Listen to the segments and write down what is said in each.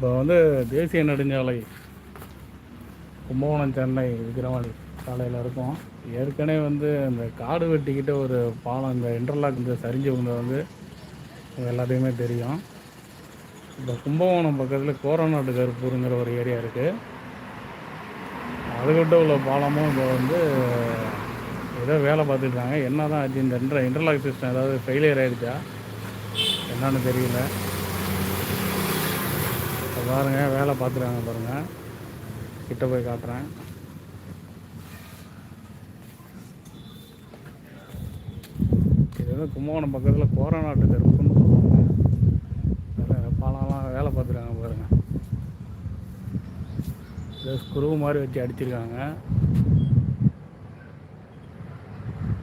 இப்போ வந்து தேசிய நெடுஞ்சாலை கும்பகோணம் சென்னை விக்கிரவாண்டி சாலையில் இருக்கும். ஏற்கனவே வந்து இந்த காடு வெட்டிக்கிட்ட ஒரு பாலம் இந்த இன்டர்லாக் இந்த சரிஞ்சு விழுந்தது வந்து எல்லாத்தையுமே தெரியும். இப்போ கும்பகோணம் பக்கத்தில் கோரநாட்டு கருப்பூருங்கிற ஒரு ஏரியா இருக்குது அதுக்கிட்ட உள்ள பாலமும் இப்போ வந்து ஏதோ வேலை பார்த்துட்டாங்க என்ன தான் ஆச்சு இந்த இன்டர் இன்டர்லாக் சிஸ்டம் ஏதாவது ஃபெயிலியர் ஆகிடுச்சா என்னன்னு தெரியல. பாருங்கள் வேலை பார்த்துருக்காங்க பாருங்கள் கிட்ட போய் காட்டுறேன். இது வந்து கும்பகோணம் பக்கத்தில் கோரநாட்டு தெருப்புன்னு சொல்லுவாங்க. பாலம்லாம் வேலை பார்த்துருக்காங்க பாருங்கள் இது ஸ்க்ரூ மாதிரி வச்சு அடிச்சிருக்காங்க.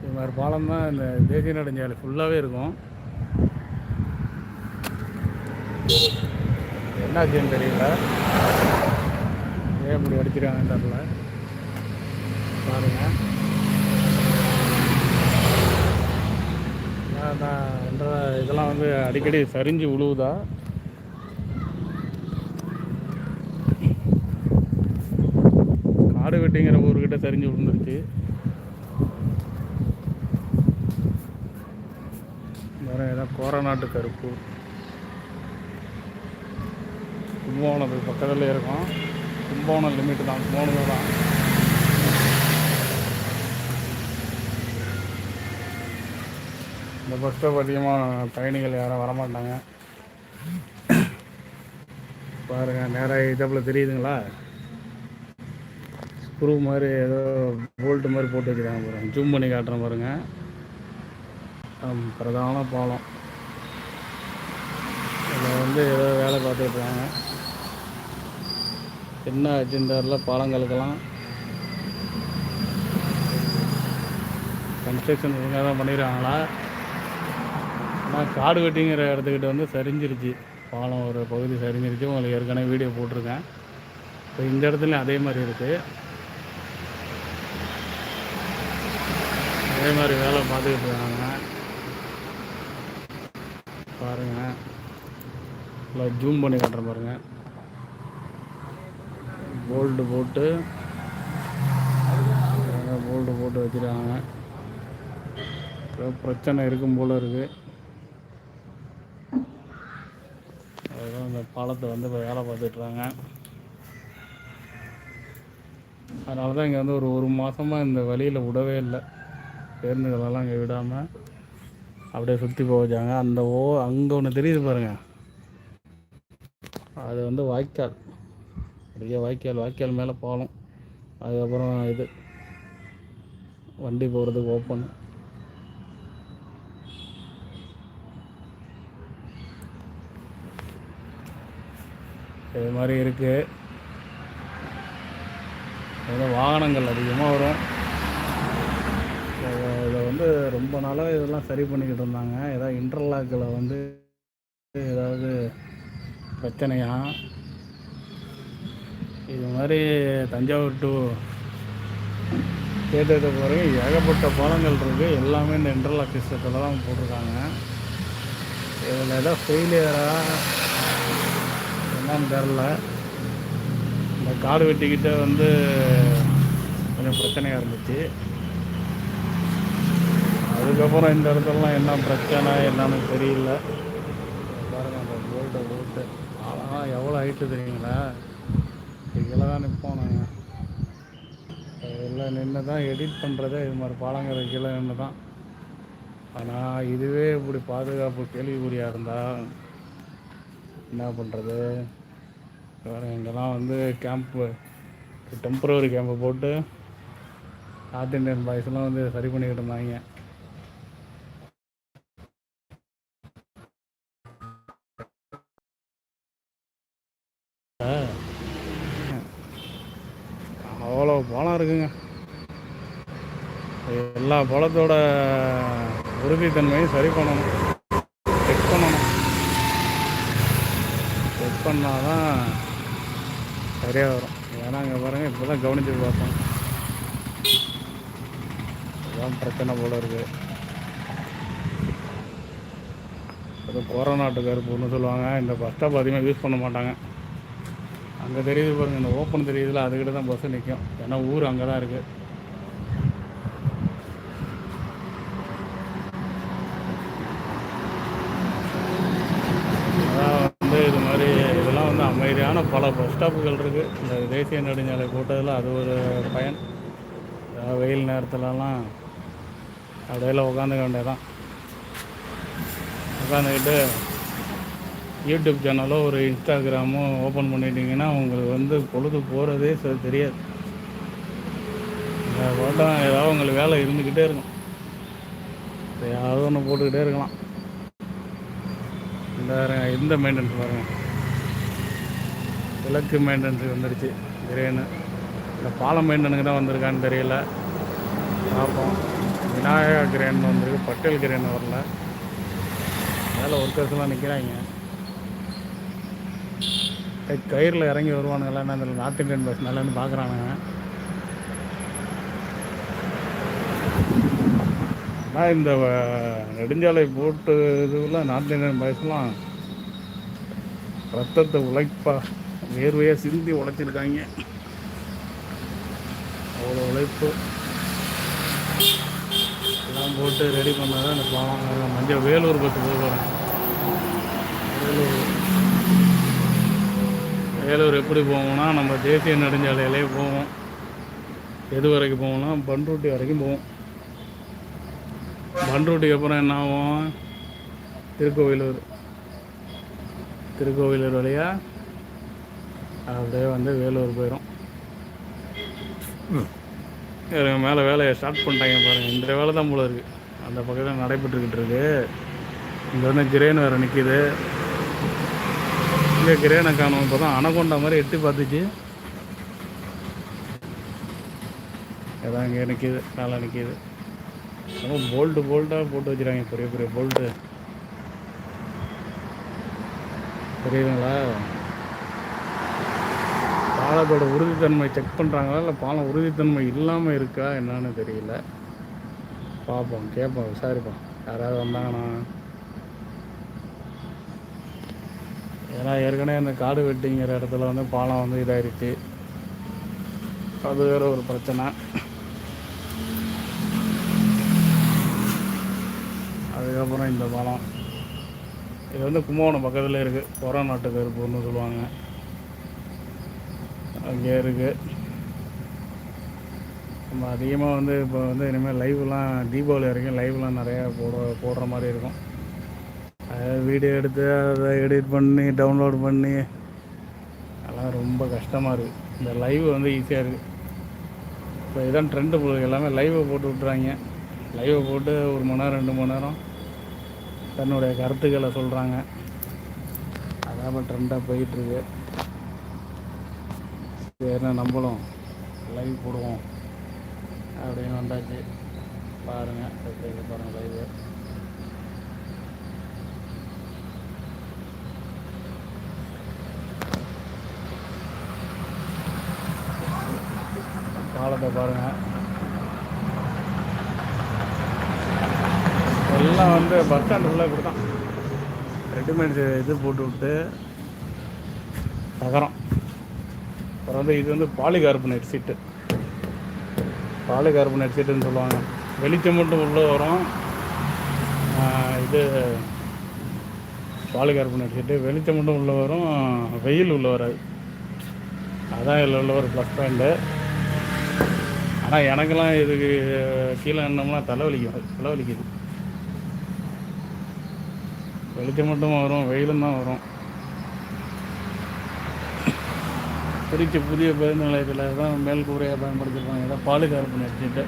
இது மாதிரி பாலம் தான் இந்த தேசிய நெடுஞ்சாலை ஃபுல்லாகவே இருக்கும். என்னாச்சுன்னு தெரியல. ஏன் இப்படி அடிச்சிருக்காங்கன்னு தெரில பாருங்கள் என்ற இதெல்லாம் வந்து அடிக்கடி சரிஞ்சு விழுவுதா காடு வெட்டிங்கிற ஊர்கிட்ட சரிஞ்சு விழுந்துருச்சு வேற ஏதோ கோரநாட்டு கருப்பு. கும்பகோணத்துக்கு பக்கத்தில் இருக்கும். கும்பகோணம் லிமிட் தான். கும்பகோணம் தான். இந்த பஸ் ஸ்டாப் அதிகமாக பயணிகள் யாரும் வரமாட்டாங்க. பாருங்கள் நேராக இதப்பில் தெரியுதுங்களா? ஸ்க்ரூ மாதிரி ஏதோ போல்ட்டு மாதிரி போட்டு வச்சுருக்காங்க பாருங்கள் ஜூம் பண்ணி காட்டுறேன் பாருங்கள் பிரதான பாலம். இதில் வந்து ஏதோ வேலை பார்த்துட்டு இருக்காங்க. என்ன அஜெண்டாரில் பாலங்களுக்கெல்லாம் கன்ஸ்ட்ரக்ஷன் ஒழுங்காக தான் பண்ணிடுறாங்களா ஆனால் காடு வெட்டிங்கிற இடத்துக்கிட்ட வந்து சரிஞ்சிருச்சு. பாலம் ஒரு பகுதி சரிஞ்சிருச்சு. உங்களுக்கு ஏற்கனவே வீடியோ போட்டிருக்கேன். இப்போ இந்த இடத்துலையும் அதே மாதிரி இருக்குது அதே மாதிரி வேலை பார்த்துக்கிட்டு இருக்காங்க. பாருங்கள் இல்லை ஜூம் பண்ணி காட்டுறேன் பாருங்கள் போல்டு போட்டு போல்டு போட்டு வச்சுருக்காங்க. ஏதோ பிரச்சனை இருக்கும் போல் இருக்குது அதுதான் இந்த பாலத்தை வந்து இப்போ வேலை பார்த்துட்ருக்காங்க அதனால தான் இங்கே வந்து ஒரு ஒரு மாதமாக இந்த வழியில் விடவே இல்லை. பேருந்துகளெல்லாம் இங்கே விடாமல் அப்படியே சுற்றி போக வச்சாங்க. அந்த ஓ அங்கே ஒன்று தெரியுது பாருங்கள் அது வந்து வாய்க்கால். அப்படியே வாய்க்கால் வாய்க்கால் மேலே பாலம். அதுக்கப்புறம் இது. வண்டி போகிறதுக்கு ஓப்பன் இது மாதிரி இருக்குது ஏதோ வாகனங்கள் அதிகமாக வரும். இதை வந்து ரொம்ப நாளாக இதெல்லாம் சரி பண்ணிக்கிட்டு இருந்தாங்க. ஏதாவது இன்டர்லாக்கில் வந்து ஏதாவது பிரச்சனையா? இது மாதிரி தஞ்சாவூர் டு கேட்டது பிறகு ஏகப்பட்ட பாலங்கள் இருக்குது எல்லாமே இந்த இன்டர்லாக் சிஸ்டத்தில் தான் போட்டிருக்காங்க. இதில் ஏதோ ஃபெயிலியராக என்னன்னு தெரில இந்த காடு வெட்டிக்கிட்ட வந்து கொஞ்சம் பிரச்சனையாக இருந்துச்சு. அதுக்கப்புறம் இந்த இடத்துலலாம் என்ன பிரச்சனை என்னன்னு தெரியல. பாருங்கள் அந்த போல்ட்டை போட்டு ஆனால் எவ்வளோ ஹைட்டு தெரியுங்களா? கீழே தான் நிற்போம் நாங்கள் எல்லாம் நின்று தான் எடிட் பண்ணுறதே இது மாதிரி பாலங்கிற கீழே நின்று தான் ஆனால் இதுவே இப்படி பாதுகாப்பு கேள்விக்குறியாக இருந்தால் என்ன பண்ணுறது வேறு இங்கெல்லாம் வந்து கேம்ப்பு டெம்பரவரி கேம்ப்பு போட்டு நார்த் இந்தியன் பாய்ஸ்லாம் வந்து சரி பண்ணிக்கிட்டு இருந்தாங்க. பழம் இருக்குங்க. எல்லா பழத்தோட உறுதித்தன்மையும் சரி பண்ணணும். செக் பண்ணணும். செக் பண்ணால் தான் சரியாக வரும். ஏன்னா இங்கே பாருங்கள் இப்போ தான் கவனித்து பார்த்தோம். இதுதான் பிரச்சனை போல இருக்குது அது கொரோனாட்டு கருப்புன்னு சொல்லுவாங்க. இந்த பஸ் ஸ்டாப் அதிகமாக யூஸ் பண்ண மாட்டாங்க. அங்கே தெரியுது பாருங்கள் இந்த ஓப்பன் தெரியுதுல அதுக்கிட்ட தான் பஸ்ஸு நிற்கும் ஏன்னா ஊர் அங்கே தான் இருக்குது அதான் வந்து இது மாதிரி இதெல்லாம் வந்து அமைதியான பல பஸ் ஸ்டாப்புகள் இருக்குது இந்த தேசிய நெடுஞ்சாலை போட்டதில் அது ஒரு பயன். வெயில் நேரத்துலலாம் அப்படியெல்லாம் உட்காந்துக்க வேண்டியதான் உட்காந்துக்கிட்டு யூடியூப் சேனலோ ஒரு இன்ஸ்டாகிராமோ ஓப்பன் பண்ணிட்டீங்கன்னா உங்களுக்கு வந்து பொழுது போகிறதே ச- தெரியாது. போட்டால் ஏதாவது உங்களுக்கு வேலை இருந்துக்கிட்டே இருக்கும். ஏதாவது ஒன்று போட்டுக்கிட்டே இருக்கலாம். இந்த இந்த மெயின்டெனன்ஸ் பாருங்கள் விளக்கு மெயின்டெனன்ஸுக்கு வந்துடுச்சு கிரேனு இந்த பாலம் மெயின்டனுக்கு தான் வந்திருக்கான்னு தெரியல. பார்ப்போம் விநாயகா கிரேன் வந்திருக்கு பட்டேல் கிரேன் வரல. மேலே ஒர்க்கர்ஸ்லாம் நிற்கிறாங்க கயிறில் இறங்கி வருவானுங்களா என்ன தெரியல நார்த் இந்தியன் பஸ் மேலேருந்து பார்க்குறானுங்க ஆனால் இந்த நெடுஞ்சாலை போட்டு இதுவெல்லாம் நார்த் இந்தியன் பஸ்லாம் ரத்தத்தை உழைப்பா வேர்வையாக சிந்தி உழைச்சிருக்காங்க அவ்வளோ உழைப்பு. எல்லாம் போட்டு ரெடி பண்ணாதான் இந்த மஞ்சள் வேலூர் பஸ் போகிறேன் வேலூர் வேலூர் எப்படி போவோம்னா நம்ம தேசிய நெடுஞ்சாலையிலே போவோம். எது வரைக்கும் போவோம்னா பண்ருட்டி வரைக்கும் போவோம். பண்ருட்டிக்கு அப்புறம் என்ன ஆகும்? திருக்கோவிலூர். திருக்கோவிலூர் வழியாக அப்படியே வந்து வேலூர் போயிடும் இவங்க மேலே வேலையை ஸ்டார்ட் பண்ணிட்டாங்க பாருங்கள் இந்த வேலை தான் போல இருக்குது அந்த பக்கத்தில் நடைபெற்றுக்கிட்டு இருக்கு. இங்கே வந்து கிரேன் வேறு நிற்கிது இங்கே கிரேனை காணும். இப்போ தான் அணகொண்டா மாதிரி எட்டி பார்த்துச்சு. அதான் இங்கே நிற்கிது நல்லா நிற்கிது ரொம்ப போல்ட்டு போல்டாக போட்டு வச்சுருக்காங்க பெரிய பெரிய போல்ட்டு புரியுதுங்களா? பாலத்தோட உறுதித்தன்மை செக் பண்ணுறாங்களா இல்லை பாலம் உறுதித்தன்மை இல்லாமல் இருக்கா? என்னான்னு தெரியல. பார்ப்போம் கேட்போம் விசாரிப்போம். யாராவது வந்தாங்கன்னா. ஏன்னா ஏற்கனவே அந்த காடு வெட்டிங்கிற இடத்துல வந்து பாலம் வந்து இதாயிருச்சு அது வேறு ஒரு பிரச்சனை. அதுக்கப்புறம் இந்த பாலம். இது வந்து கும்பகோணம் பக்கத்தில் இருக்குது கொரோநாட்டு கருப்புன்னு சொல்லுவாங்க. அங்கே இருக்குது நம்ம அதிகமாக வந்து இப்போ வந்து இனிமேல் லைவ்லாம் தீபாவளி வரைக்கும் லைவ்லாம் நிறையா போட போடுற மாதிரி இருக்கும். வீடியோ எடுத்து அதை எடிட் பண்ணி டவுன்லோட் பண்ணி அதெல்லாம் ரொம்ப கஷ்டமாக இருக்குது இந்த லைவ் வந்து ஈஸியாக இருக்குது இப்போ இதான் ட்ரெண்டு போகுது எல்லாமே லைவை போட்டு விட்றாங்க லைவை போட்டு ஒரு மணி நேரம் ரெண்டு மணி நேரம் தன்னுடைய கருத்துக்களை சொல்கிறாங்க அதான் இப்போ ட்ரெண்டாக போயிட்டுருக்கு சரிண்ணா நம்மளும் லைவ் போடுவோம் அப்படின்னு வந்தாச்சு. பாருங்கள் பாருங்கள் லைவு பாலத்தை பாருங்கள் எல்லாம் வந்து பஸ் ஸ்டாண்டு ஃபுல்லாக இப்படி தான் ரெடிமேட் இது போட்டு விட்டு தகரம் அப்புறம் வந்து இது வந்து பாலிகார்பனேட் சீட்டு. பாலிகார்பனேட் சீட்டுன்னு சொல்லுவாங்க. வெளிச்சம் மட்டும் உள்ளே வரும். இது பாலிகார்பனேட் சீட்டு. வெளிச்சம் மட்டும் உள்ளே வரும். வெயில் உள்ளே வராது. அதான் இதில் உள்ள ஒரு ப்ளஸ் பாயிண்ட்டு ஆனால் எனக்கெல்லாம் இதுக்கு கீழே எண்ணம்லாம் தலைவலிக்கும் தலைவலிக்குது வெளிச்சம் மட்டும் வரும் வெயிலும் தான் வரும். திருச்சி புதிய பேருந்து நிலையத்தில் தான் மேல் கூரையாக பயன்படுத்திருப்பாங்க. ஏதாவது பாலிகார்பனேட் சீட்டு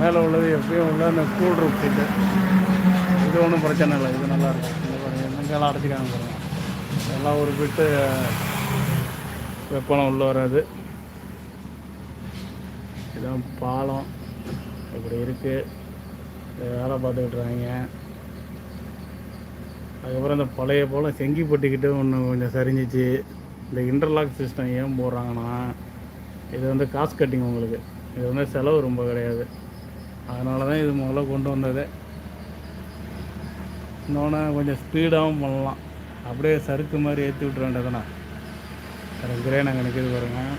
மேலே உள்ளது எப்பயும் உள்ள அந்த கூல் ரூப் சீட்டு இது ஒன்றும் பிரச்சனை இல்லை. இது நல்லாயிருக்கும் இந்த பாருங்க எங்கெல்லாம் அடைச்சிக்காங்க பாருங்கள் எல்லாம் ஒரு பிட்டு வெப்பம் உள்ள வராது. இதான் பாலம். இப்படி இருக்குது வேலை பார்த்துக்கிட்டுறாங்க அதுக்கப்புறம் இந்த பழைய போல் செங்கிப்பட்டிக்கிட்டு ஒன்று கொஞ்சம் சரிஞ்சிச்சு. இந்த இன்டர்லாக் சிஸ்டம் ஏன் போடுறாங்கன்னா இது வந்து காசு கட்டிங் உங்களுக்கு. இது வந்து செலவு ரொம்ப கிடையாது. அதனால தான் இது முதல்ல கொண்டு வந்தது. இன்னொன்று கொஞ்சம் ஸ்பீடாகவும் பண்ணலாம். அப்படியே சறுக்கு மாதிரி ஏற்றி விட்ற வேண்டியதுண்ணா ரெண்டு கிரேன் அங்கே நிற்கிது பாருங்கள்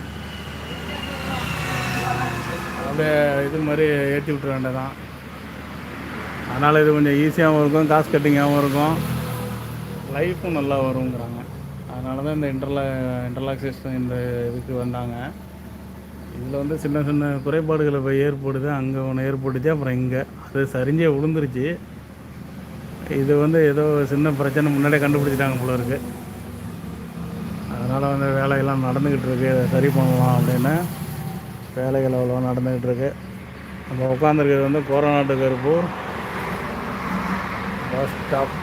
அப்படியே இது மாதிரி ஏற்றி விட்டுற வேண்டியதான் அதனால் இது கொஞ்சம் ஈஸியாகவும் இருக்கும் காசு கட்டிங்காகவும் இருக்கும். லைஃப்பும் நல்லா வருங்கிறாங்க அதனால தான் இந்த இன்டர்லா இன்டர்லாக் சிஸ்டம் இந்த இதுக்கு வந்தாங்க. இதில் வந்து சின்ன சின்ன குறைபாடுகள் இப்போ ஏற்படுது அங்கே ஒன்று ஏற்பட்டுச்சு அப்புறம் இங்கே. அது சரிஞ்சே விழுந்துருச்சு. இது வந்து ஏதோ சின்ன பிரச்சனை முன்னாடியே கண்டுபிடிச்சிட்டாங்க போல இருக்கு. அதனால் வந்து வேலையெல்லாம் நடந்துக்கிட்டு இருக்கு அதை சரி பண்ணலாம் அப்படின்னு. வேலைகள் அவ்வளோ நடந்துக்கிட்டு இருக்கு நம்ம உட்காந்துருக்கிறது வந்து Koranattu Karuppur bus stop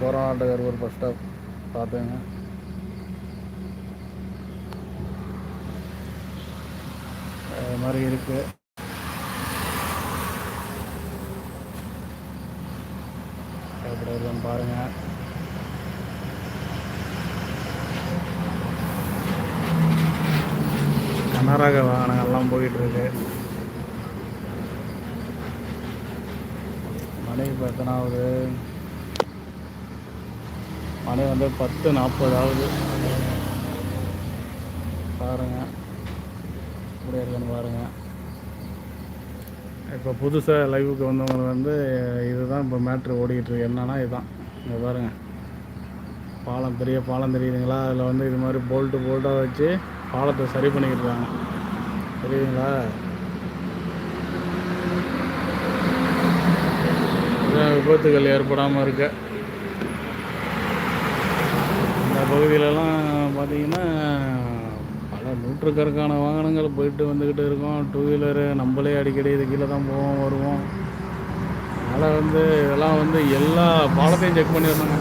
Koranattu Karuppur bus stop பார்த்துங்க அது மாதிரி இருக்குது எப்படி இருக்குன்னு பாருங்கள் கனரக வாகனங்கள்லாம் போயிட்டுருக்கு. மணி பார்த்தோன்னா ஒரு மணி வந்து பத்து நாற்பதாவது பாருங்க. இப்படி இருக்குன்னு பாருங்க. இப்போ புதுசாக லைவுக்கு வந்தவங்க வந்து இதுதான் இப்போ மேட்ரு ஓடிக்கிட்டு இருக்கு என்னன்னா இதுதான். இங்கே பாருங்க. பாலம் பெரிய பாலம் தெரியுதுங்களா? அதில் வந்து இது மாதிரி போல்ட்டு போல்ட்டாக வச்சு பாலத்தை சரி பண்ணிக்கிட்டு இருக்காங்க தெரியுதுங்களா விபத்துகள் ஏற்படாமல் இருக்க. இந்த பகுதியிலலாம் பார்த்திங்கன்னா பல நூற்றுக்கணக்கான வாகனங்கள் போயிட்டு வந்துக்கிட்டு இருக்கோம். டூ வீலரு நம்மளே அடிக்கடி இது கீழே தான் போவோம் வருவோம். அதனால் வந்து இதெல்லாம் வந்து எல்லா பாலத்தையும் செக் பண்ணிடுறாங்க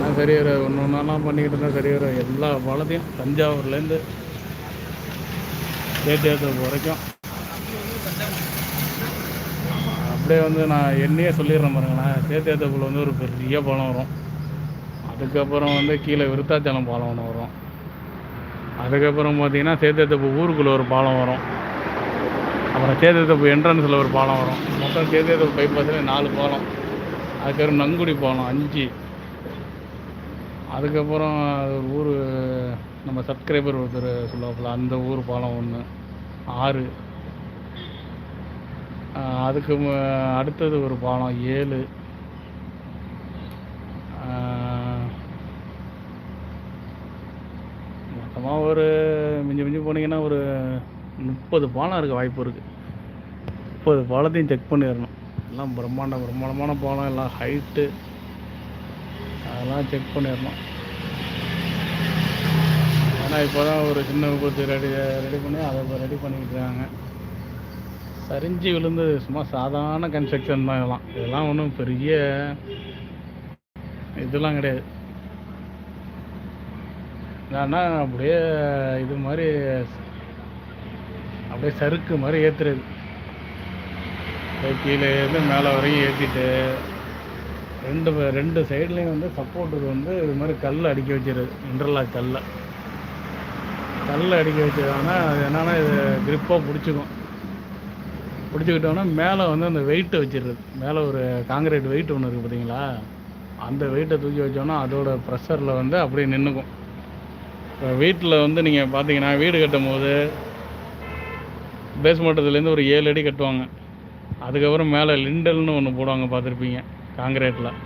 எல்லாம் சரி வர ஒன்று ஒன்றாலாம் பண்ணிக்கிட்டு இருந்தால் சரி வர எல்லா பாலத்தையும் தஞ்சாவூர்லேருந்து தேத்தியாத்தோப்பு வரைக்கும். அப்படியே வந்து நான் என்னையே சொல்லிடுறேன் பாருங்களேன் தேத்தியாத்தோப்பில் வந்து ஒரு பெரிய பாலம் வரும். அதுக்கப்புறம் வந்து கீழே விருத்தாச்சலம் பாலம் ஒன்று வரும். அதுக்கப்புறம் பார்த்தீங்கன்னா சேத்தியத்தப்பு ஊருக்குள்ளே ஒரு பாலம் வரும். அப்புறம் சேத்தியத்தப்பு என்ட்ரன்ஸில் ஒரு பாலம் வரும். மொத்தம் சேத்தியத்தப்பு பைபாஸில் நாலு பாலம். அதுக்கப்புறம் நங்குடி பாலம் அஞ்சு. அதுக்கப்புறம் அது ஒரு ஊர் நம்ம சப்ஸ்கிரைபர் ஒருத்தர் சொல்லுவாப்புல அந்த ஊர் பாலம் ஒன்று ஆறு. அதுக்கு அடுத்தது ஒரு பாலம் ஏழு. மொத்தமாக ஒரு மிஞ்சி மிஞ்சி போனீங்கன்னா ஒரு முப்பது பாலம் இருக்க வாய்ப்பு இருக்குது முப்பது பாலத்தையும் செக் பண்ணிடணும். எல்லாம் பிரம்மாண்ட பிரம்மாண்டமான பாலம் எல்லாம் ஹைட்டு அதெல்லாம் செக் பண்ணிடணும். ஏன்னா இப்போ தான் ஒரு சின்ன விபத்து ரெடி ரெடி பண்ணி அதை இப்போ ரெடி பண்ணிக்கிட்டு இருக்காங்க. சரிஞ்சு விழுந்து சும்மா சாதாரண கன்ஸ்ட்ரக்ஷன் தான் இதெல்லாம். இதெல்லாம் ஒன்றும் பெரிய இதெல்லாம் கிடையாது. என்னன்னா அப்படியே இது மாதிரி அப்படியே சறுக்கு மாதிரி ஏற்றுறது கீழே இருந்து மேலே வரையும் ஏற்றிட்டு ரெண்டு ரெண்டு சைட்லேயும் வந்து சப்போர்ட்டுக்கு வந்து இது மாதிரி கல் அடிக்க வச்சிருது இன்டர்லாக் கல்லை. கல் அடிக்க வச்சதுனா அது என்னென்னா இது கிரிப்பாக பிடிச்சிக்கும். பிடிச்சிக்கிட்டோன்னா மேலே வந்து அந்த வெயிட்டை வச்சிடுறது மேலே ஒரு காங்கிரீட் வெயிட் ஒன்று இருக்குது பார்த்தீங்களா அந்த வெயிட்டை தூக்கி வச்சோன்னா அதோட ப்ரெஷரில் வந்து அப்படியே நின்றுக்கும் இப்போ வீட்டில் வந்து நீங்கள் பார்த்தீங்கன்னா வீடு கட்டும் போது பேஸ்மட்டத்துலேருந்து ஒரு ஏழு அடி கட்டுவாங்க. அதுக்கப்புறம் மேலே லிண்டல்னு ஒன்று போடுவாங்க பார்த்துருப்பீங்க காங்கிரீட்டில்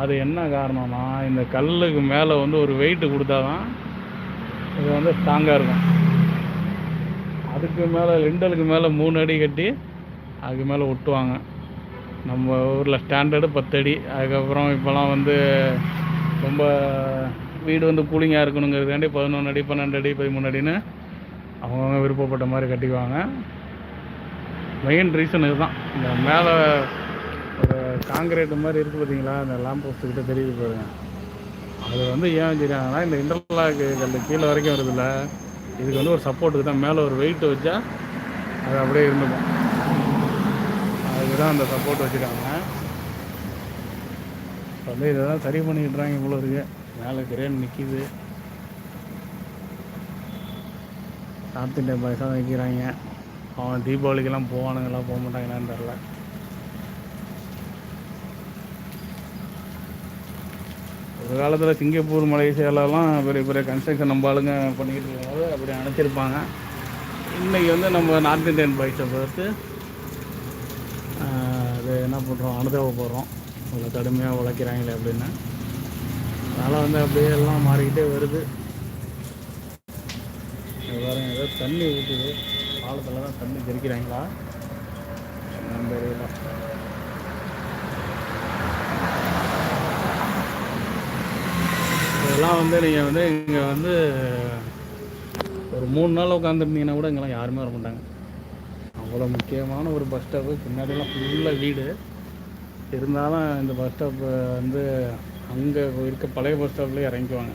அது என்ன காரணம்னா இந்த கல்லுக்கு மேலே வந்து ஒரு வெயிட்டு கொடுத்தா தான் இது வந்து ஸ்ட்ராங்காக இருக்கும். அதுக்கு மேலே லிண்டலுக்கு மேலே மூணு அடி கட்டி அதுக்கு மேலே ஒட்டுவாங்க. நம்ம ஊரில் ஸ்டாண்டர்டு பத்தடி அதுக்கப்புறம் இப்போலாம் வந்து ரொம்ப வீடு வந்து கூலிங்காக இருக்கணுங்கிறதுக்காண்டி பதினொன்று அடி பன்னெண்டு அடி பதிமூணு அடின்னு அவங்கவுங்க விருப்பப்பட்ட மாதிரி கட்டிக்குவாங்க. மெயின் ரீசன் இதுதான். இந்த மேலே காங்கிரீட் மாதிரி இருக்குது பார்த்தீங்களா அந்த லேம்ப் போஸ்ட்டுக்கிட்ட தெரியுது பாருங்க. அது வந்து ஏன் வச்சுருக்காங்கன்னா இந்த இன்டர்லாக் கல் கீழே வரைக்கும் வருதுல்ல இதுக்கு வந்து ஒரு சப்போர்ட்டுக்கு தான். மேலே ஒரு வெயிட் வச்சா அது அப்படியே இருந்துக்கும். அதுக்கு தான் அந்த சப்போர்ட் வச்சுருக்காங்க. இப்போ வந்து இதை தான் சரி பண்ணிக்கிட்டுறாங்க இவ்வளோ இருக்கு. மேலே கிரேன் நிற்கிது நார்த் இந்தியன் பாய்ஸாக தான் நிற்கிறாங்க அவன் தீபாவளிக்கெல்லாம் போவானுங்களா போக மாட்டாங்களான்னு தெரில ஒரு காலத்தில் சிங்கப்பூர் மலேசியாலலாம் பெரிய பெரிய கன்ஸ்ட்ரக்ஷன் நம்ம ஆளுங்க பண்ணிக்கிட்டு இருக்கும்போது அப்படி அனுப்பிச்சிருப்பாங்க இன்றைக்கி வந்து நம்ம நார்த் இந்தியன் பைக்ஸை பார்த்து அது என்ன பண்ணுறோம் அனுதவ போகிறோம் அவ்வளோ கடுமையாக உழைக்கிறாங்களே அப்படின்னு. அதனால் வந்து அப்படியே எல்லாம் மாறிக்கிட்டே வருது. இங்க ஏதோ தண்ணி ஊற்றுது காலத்தில் தான் தண்ணி தெரிக்கிறாங்களா நம்ம தெரியல. இதெல்லாம் வந்து நீங்கள் வந்து இங்கே வந்து ஒரு மூணு நாள் உட்காந்துருந்தீங்கன்னா கூட இங்கெல்லாம் யாருமே வர மாட்டாங்க. அவ்வளோ முக்கியமான ஒரு பஸ் ஸ்டாப்பு பின்னாடிலாம் ஃபுல்லாக வீடு. இருந்தாலும் இந்த பஸ் ஸ்டாப்பு வந்து அங்கே இருக்க பழைய பஸ் ஸ்டாப்லேயே இறங்கிக்குவாங்க.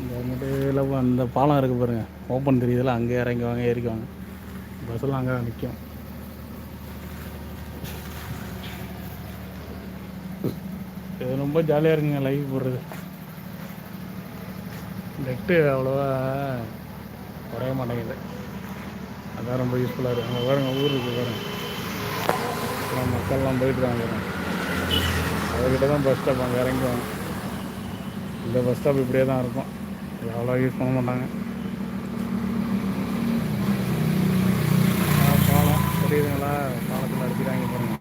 இந்த மட்டும் அந்த பாலம் இருக்குது பாருங்கள் ஓப்பன் தெரியுதுல அங்கே இறங்குவாங்க ஏறிக்குவாங்க. பஸ்ஸெல்லாம் அங்கே நிற்கும் இது ரொம்ப ஜாலியாக இருக்குங்க லைஃப் போடுறது. நெட்டு அவ்வளோவா குறைய மாட்டேங்குது. அதான் ரொம்ப யூஸ்ஃபுல்லாக இருக்குது அங்கே பாருங்க ஊர் இருக்குது பாருங்க. மக்கள்லாம் மக்கள்லாம் போயிட்டுருக்காங்க பாருங்க அவர்கிட்ட தான் பஸ் ஸ்டாப் அங்கே இறங்குவாங்க இந்த பஸ் ஸ்டாப் இப்படியே தான் இருக்கும். இது அவ்வளோ யூஸ் பண்ண மாட்டாங்க. பாலம். தெரியுதுங்களா? பாலத்தில் அடிக்கிறாங்க பாருங்க.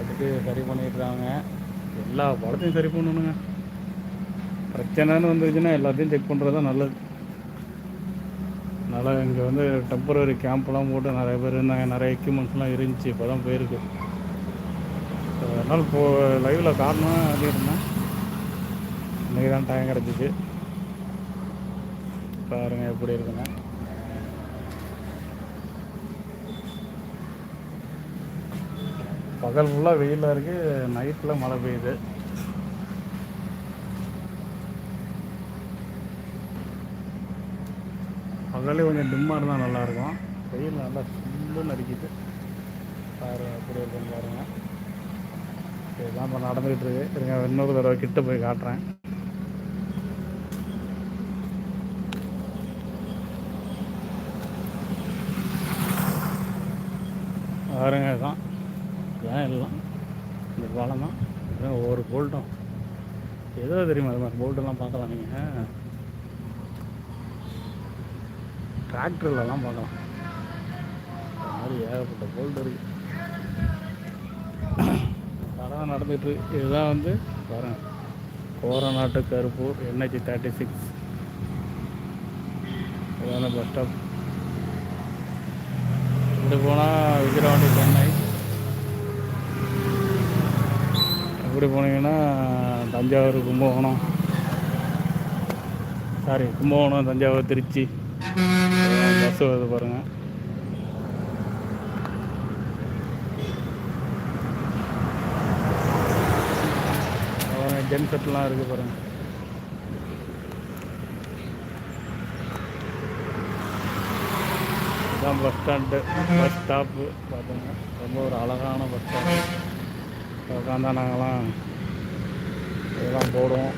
அதுக்கு சரி பண்ணிடுறாங்க. எல்லா பாலத்தையும் சரி பண்ணணுங்க. பிரச்சனைன்னு வந்துருச்சுன்னா எல்லாத்தையும் செக் பண்ணுறது தான் நல்லது. அதனால் இங்கே வந்து டெம்பரரி கேம்ப்லாம் போட்டு நிறைய பேர் இருந்தாங்க. நிறைய எக்யூப்மெண்ட்ஸ்லாம் இருந்துச்சு. இப்போ தான் போயிருக்கு அதனால் இப்போ லைவில் காரணம் அப்படின்னா இன்றைக்கி தான் டைம் கிடச்சிச்சு. பாருங்க எப்படி இருக்குங்க பகல் ஃபுல்லாக வெயிலாக இருக்குது நைட்டில் மழை பெய்யுது. பகலே கொஞ்சம் டிம்மாக இருந்தால் நல்லாயிருக்கும். வெயில் நல்லா ஃபுல்லும் அடிக்குது பாரு அப்படி இருக்கும் பாருங்கள் இதுதான் இப்போ நடந்துகிட்டு இருக்கு. இருங்க இன்னொரு தடவை கிட்ட போய் காட்டுறேன். பாருங்க இதுதான். ஏன் எல்லாம். இந்த பாலம் தான். ஒவ்வொரு போல்ட்டும் ஏதோ தெரியுமா அது மாதிரி போல்ட்டெல்லாம் பார்க்கலாம் நீங்கள் டிராக்டர்லலாம் பார்க்கலாம் அது மாதிரி ஏகப்பட்ட போல்ட் இருக்குது படம் நடந்துட்டு இதுதான் வந்து பாருங்க Koranattu Karuppur NH thirty six இதான பஸ் ஸ்டாப் இப்படி போனால் விக்கிரவாண்டி சென்னை. இப்படி போனீங்கன்னா தஞ்சாவூர் கும்பகோணம். சாரி கும்பகோணம் தஞ்சாவூர் திருச்சி. பஸ் வருது பாருங்கள் ஜென் செட்லாம் இருக்குது பாருங்கள் இதான் பஸ் ஸ்டாண்டு பஸ் ஸ்டாப்பு பார்த்தோங்க ரொம்ப ஒரு அழகான பஸ் ஸ்டாப் உட்காந்தா நாங்கள்லாம் இதெல்லாம் போடுவோம்.